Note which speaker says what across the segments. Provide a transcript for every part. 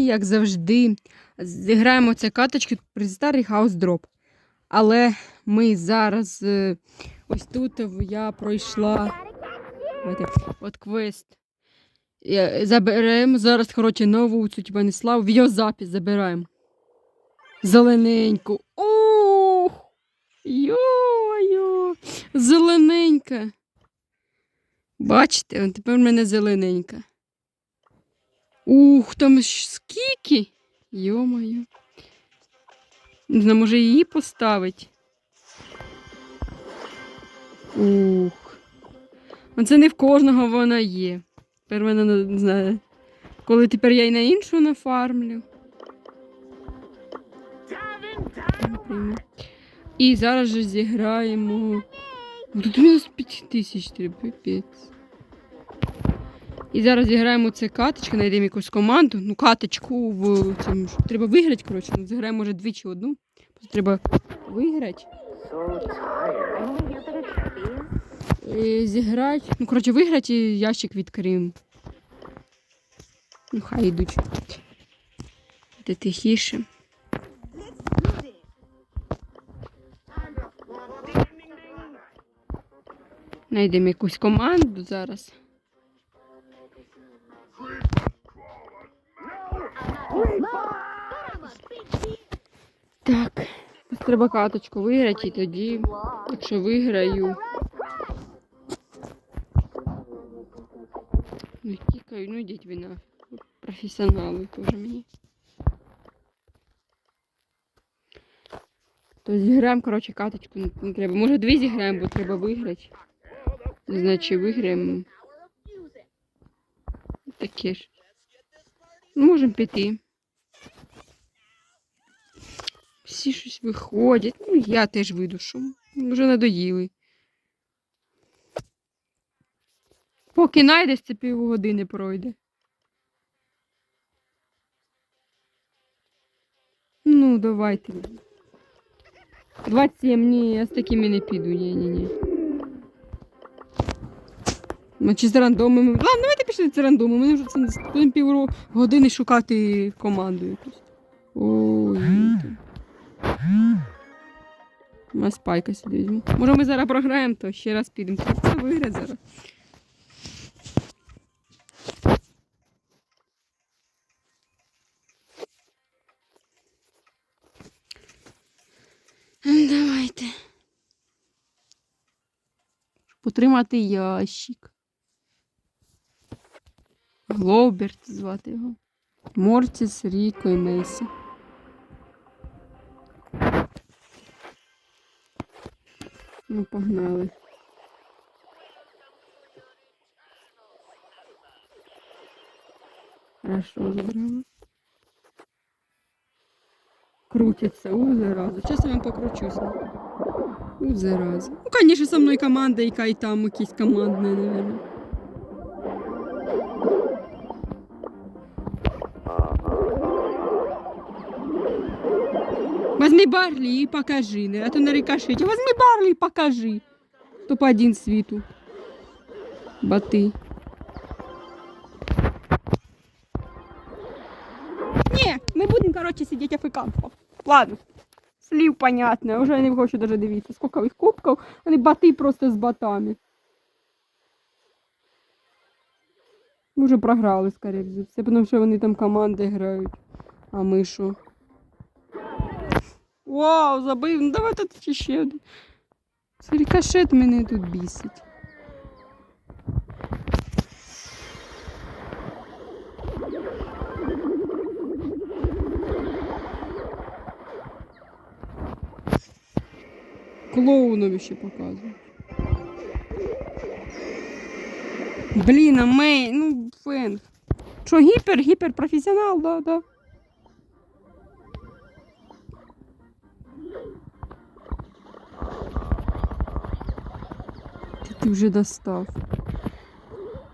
Speaker 1: Сьогодні, як завжди, зіграємо ця каточки при старий хаус дроп. Але ми зараз е, ось тут я пройшла от квест. Заберемо зараз, коротше, нову цю типа не славу. Відеозапис забираємо. Зелененьку. Ух! Йо-йо! Зелененька. Бачите, тепер в мене зелененька. Ух, там скільки? Йо-моє. Не знаю, може її поставити. Ух. Оце не в кожного вона є. Тепер мене не знаю. Коли тепер я й на іншу нафармлю. І зараз же зіграємо. Ну, Тут мінус 5 тисяч треба, пипець. І зараз зіграємо це каточку, знайдемо якусь команду. Ну, каточку в цьому. ж. Треба виграти, коротше. Ну, Зіграємо, може, двічі одну. Треба виграти. І зіграти. Ну, коротше, виграти і ящик відкриємо. Ну, хай йдуть. Де тихіше. Найдемо якусь команду зараз. Так. Треба каточку виграти і тоді, якщо виграю. Ну, тікаю, ну йдіть ви на професіонали теж мені. То зіграємо, коротше, каточку не, треба. Може дві зіграємо, бо треба виграти. Не знаю, чи виграємо. Таке ж. Ну, можемо піти. Всі щось виходять. Ну, я теж вийду, що вже надоїли. Поки найдеш, це півгодини пройде. Ну, давайте. 27, ні, я з такими не піду, ні, ні, ні. Ну, чи з рандомами. Ладно, давайте пішли з рандомами. Ми вже будемо півгодини шукати команду якусь. Ой. ні. Ми спайка сюди візьму. Може ми зараз програємо, то ще раз підемо. Це виграє зараз. Давайте. Потримати ящик. Глоберт звати його. Мортіс, Ріко і Мейсі. Ну, погнали. Хорошо, забрала. Крутиться, у зараза. Сейчас я вам покручуся. У зараза. Ну, конечно, со мною команда, яка і там якісь командне, наверное. Возьми Барлі і покажи, не? а то на рикошеті. Возьми Барлі і покажи. Топ-1 світу. Бати. Ні, ми будемо, коротше, сидіти АФК. Ладно. Слів понятно, вже не хочу даже дивитися. Скільки їх кубків, вони бати просто з батами. Ми вже програли, скоріше за все, тому що вони там команди грають. А ми що? Вау, забив. Ну давай тут ще один. Це рикошет мене тут бісить. Клоунові ще показують. Блін, а мей, ну фенг. Що, гіпер, гіпер професіонал, да, да. Ти, ти вже достав.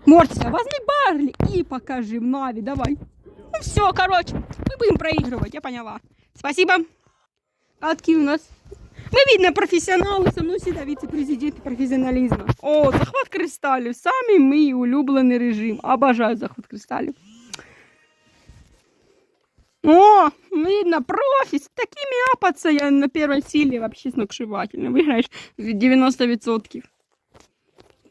Speaker 1: Мортися, возьми Барлі і покажи в Наві, давай. Ну все, короче, мы будем проигрывать, я поняла. Спасибо. Катки у нас. Мы, видно, профессионалы, со мной всегда вице-президент профессионализма. О, захват кристаллів. Самий мій улюблений режим. Обожаю захват кристаллів. О, видно, профи, с такими апаться я на первой силе вообще сногсшибательно. Выиграешь 90%.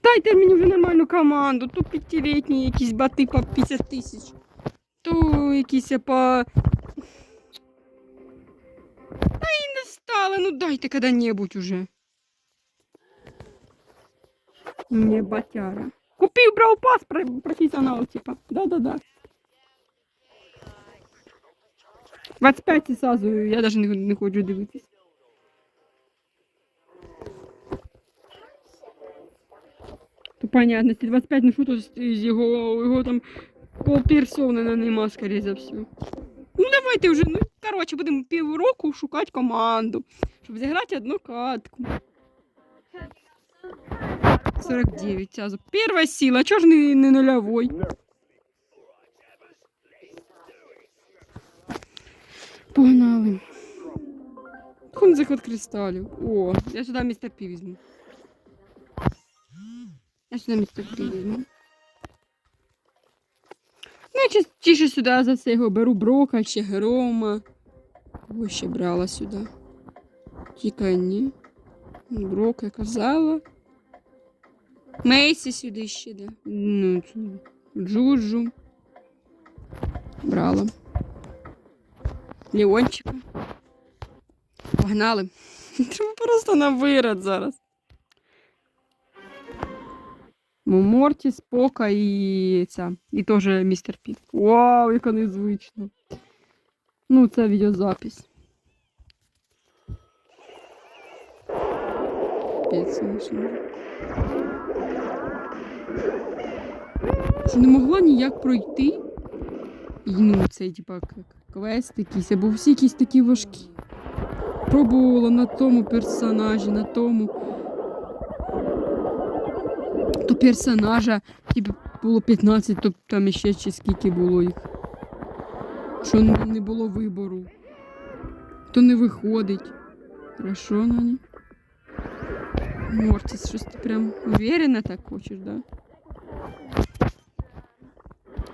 Speaker 1: Дайте мені вже нормальну команду. Тут п'ятилітні якісь бати по 50 тисяч. То якісь по. Та і не стали, ну дайте коли-небудь уже. Не батяра. Купив брав пас про- професіонал, типа. Да-да-да. 25 і сразу, я навіть не, не хочу дивитись. Понятно, 25 ну що то з його, його там полперсони нема, скоріше за все. Ну давайте вже, ну коротше, будемо півроку шукати команду, щоб зіграти одну катку. 49 сразу. Перша сила, чого ж не, не нульовой? Погнали. Хон заход кристалів. О, я сюди містер Пі візьму. Я сюди містер Пі візьму. Ну, я сюди за це його беру брока чи грома. Ось ще брала сюди. Тільки ні. Брока казала. Мейсі сюди ще, да. Ну, Джуджу. Брала. Леончика. Погнали. Треба просто на вирод зараз. Ну, Морті, Спока і ця. І теж містер Пі. Вау, яка незвично. Ну, це відеозапись. Звісно. Це не могла ніяк пройти. І ну, цей, типа, квест якийсь, або всі якісь такі важкі. Пробувала на тому персонажі, на тому. Персонажа, типу, було 15, то там іще чи скільки було їх. Що не було вибору. То не виходить. Хорошо, Нані. Мортіс, щось ти прям уверена так хочеш, да?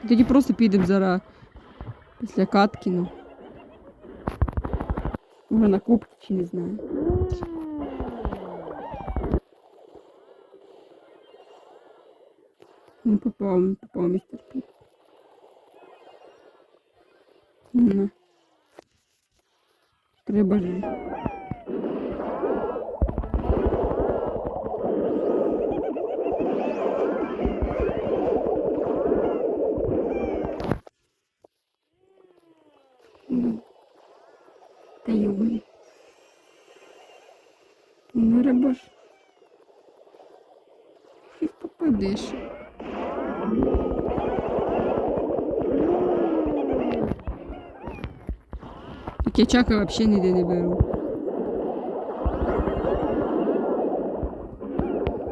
Speaker 1: Тоді просто підемо зараз після Каткіну. Може на кубки чи не знаю. Не попав, не попав містер Пі. Ну. Треба ж. Ну. Та йоми. Ну, треба ж. Попадеш. Так я чака вообще ніде не беру.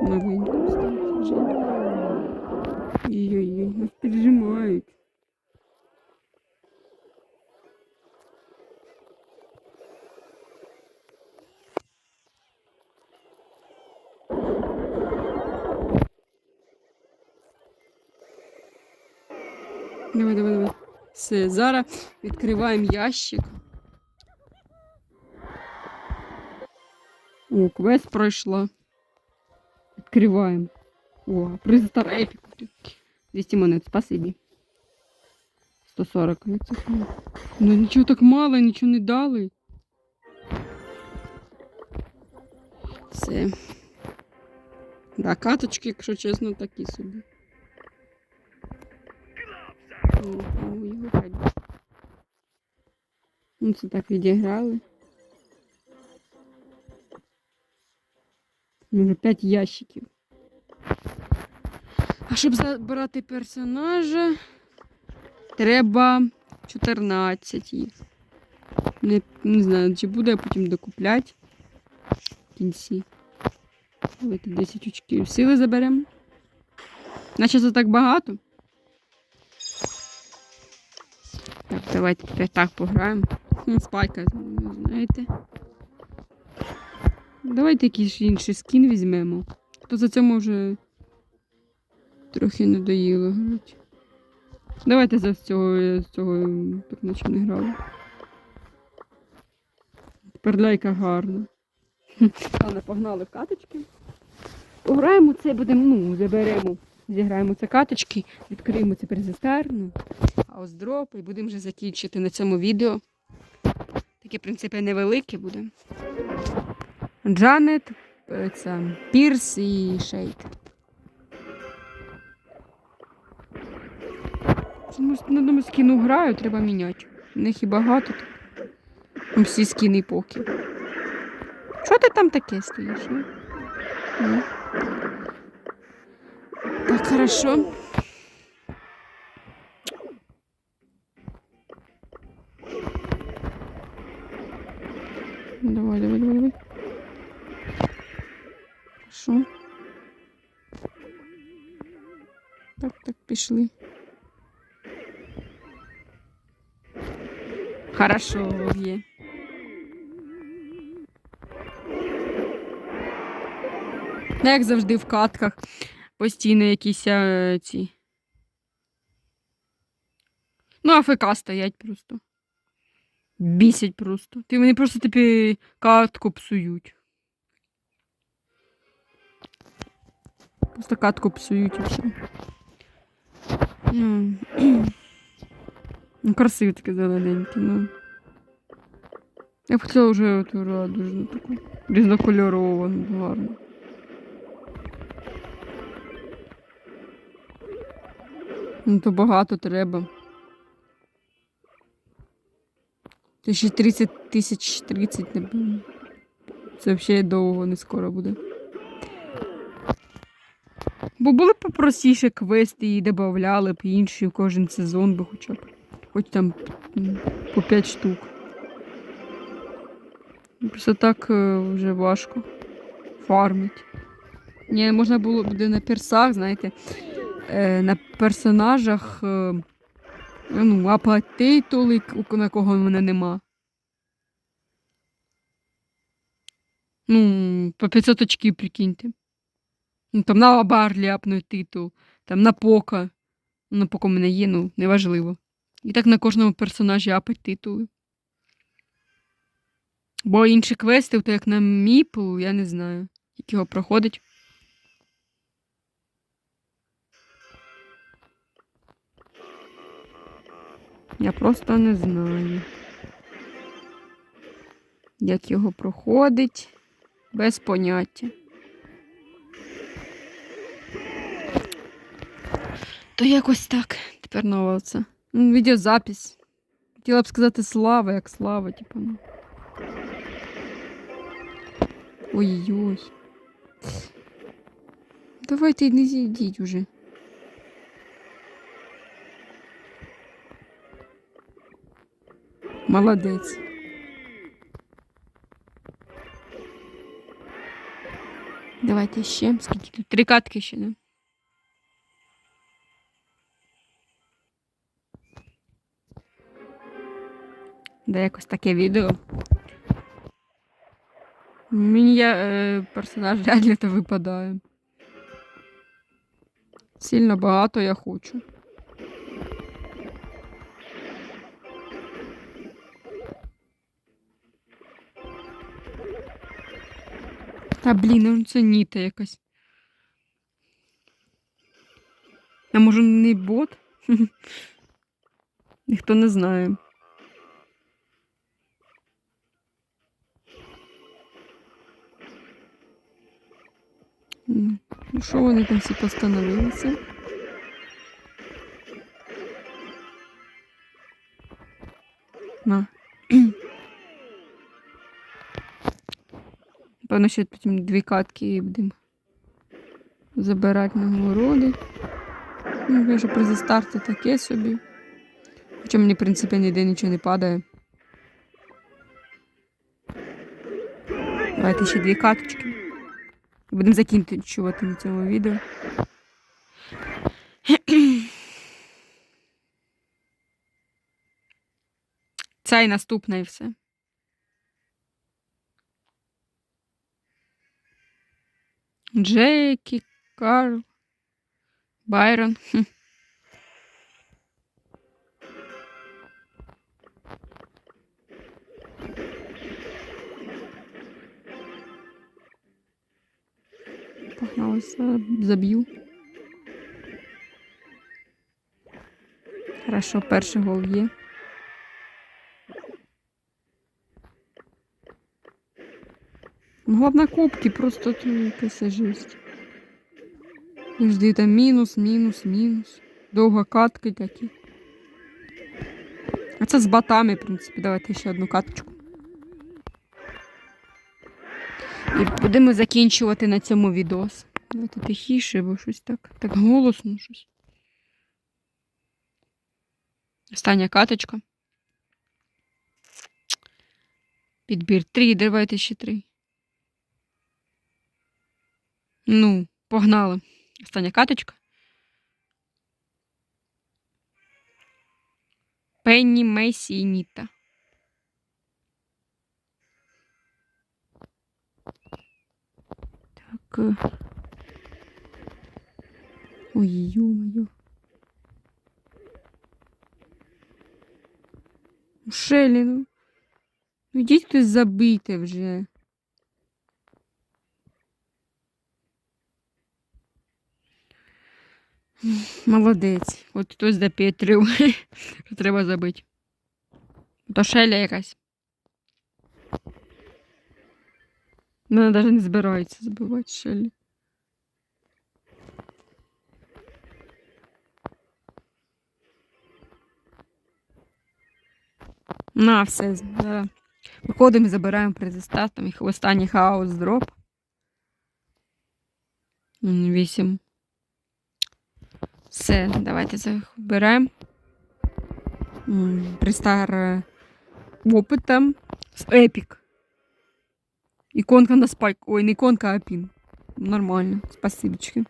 Speaker 1: Новенько стало вже. Ой-ой-ой, нас пережимають. Давай, давай, давай. Все, зараз відкриваємо ящик. О, квест пройшла. Відкриваємо. О, приз стар епіку. 200 монет, спасибі. 140. Ну, нічого так мало, нічого не дали. Все. Да, каточки, якщо чесно, такі собі. Ну, ну, його. Ну, це так відіграли. Може, 5 ящиків. А щоб забрати персонажа, треба 14 їх. Не, не знаю, чи буде я потім докупляти в кінці. Давайте 10 очків. Сили заберемо. Наче це так багато. Так, давайте так пограємо. Спайка, знаєте. Давайте якийсь інший скін візьмемо. То за цьому вже трохи надоїло грати. Давайте за цього, з цього м, наче не грали. Перляйка гарна. Ладно, погнали в каточки. Пограємо це, будемо, ну, заберемо, зіграємо це каточки, відкриємо це перезистерну, а ось дроп, і будемо вже закінчити на цьому відео. Таке, в принципі, невелике буде. Джанет, е, це, Пірс і Шейд. Чомусь на одному скіну граю, треба міняти. В них і багато тут. Там всі скіни поки. Що ти там таке стоїш? Ну? Ну. Так, хорошо. Пішли. Хорошо, є. Ну, як завжди в катках. Постійно якісь е, ці. Ну, АФК стоять просто. Бісять просто. Ти вони просто тобі катку псують. Просто катку псують і все. Ну, ну красиві таке зелененьке, ну. Я б хотіла вже ту радужну таку. Різнокольоровану, гарну. Ну, то багато треба. Це ще 30 тисяч 30, напевно. Це взагалі довго не скоро буде. Бо були б попростіше квести і додавали б інші в кожен сезон би хоча б. Хоч там по 5 штук. Просто так е, вже важко фармить. Ні, можна було буде на персах, знаєте, е, на персонажах е, ну, титули, на кого в мене нема. Ну, по 500 очків, прикиньте. Ну, там на Барлі апнуть титул, там на Пока. Ну, на Пока в мене є, ну, неважливо. І так на кожному персонажі апать титули. Бо інші квести, то як на Міпл, я не знаю, як його проходить. Я просто не знаю. Як його проходить, без поняття. То якось так. Тепер нова оце. Ну, Відеозапись. Хотіла б сказати слава, як слава, типу. Ну. Ой-ой. Давайте не зійдіть уже. Молодець. Давайте ще. Скільки тут? Три катки ще, да? Да, якось таке відео. Мені я, е, персонаж реально то випадає. Сильно багато я хочу. Та блін, ну це ніта якась. А може не бот? Ніхто не знає. М, Ну, що вони там всі постановилися? На. Певно, ще потім дві катки і будемо забирати нагороди. Ну, конечно, при старті таке собі. Хоча мені, в принципі, ніде нічого не падає. Давайте ще дві каточки. Будемо закінчувати на цьому відео. Це і наступне і все. Джекі, Карл, Байрон. За- заб'ю. Хорошо, перший гол є. Могла б на кубки, просто тут якась жесть. Жди там мінус, мінус, мінус. Довго катки такі. А це з батами, в принципі. Давайте ще одну каточку. І будемо закінчувати на цьому відос. Давайте тихіше, бо щось так. Так голосно щось. Остання каточка. Підбір три, давайте ще три. Ну, погнали. Остання каточка. Пенні, Месі і Ніта. Так. Ой, ё-моё. Ну, Шелі, ну. Ну йдіть хтось забийте вже. Молодець. От хтось допетрив. Що треба забити. То шеля якась. Мене навіть не збирається забивати шелі. На, все. Зараз. Виходимо і забираємо предостав, там їх останній хаос дроп. Вісім. Все, давайте заберемо. М, Пристар е, опитом. Епік. Іконка на спайк. Ой, не іконка, а пін. Нормально. Спасибочки.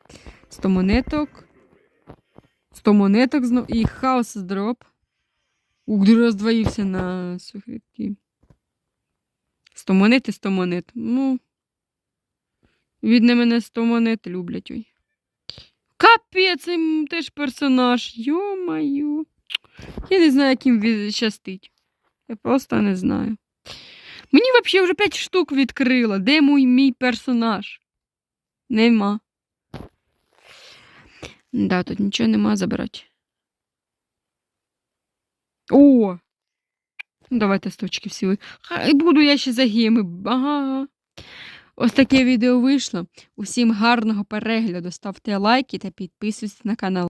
Speaker 1: 100 монеток. 100 монеток знов. І хаос дроп. Ух, роздвоївся на сухарки. 100 монет і 100 монет. Ну. Видно, мене 100 монет люблять. Ой. Капець, їм теж персонаж. Йо-маю. Я не знаю, як їм щастить. Я просто не знаю. Мені взагалі вже 5 штук відкрила. Де мій, мій персонаж? Нема. Да, тут нічого нема забирати. О! Ну, Давайте сточки всі. Хай буду я ще за гіми. Ага. Ось таке відео вийшло. Усім гарного перегляду. Ставте лайки та підписуйтесь на канал.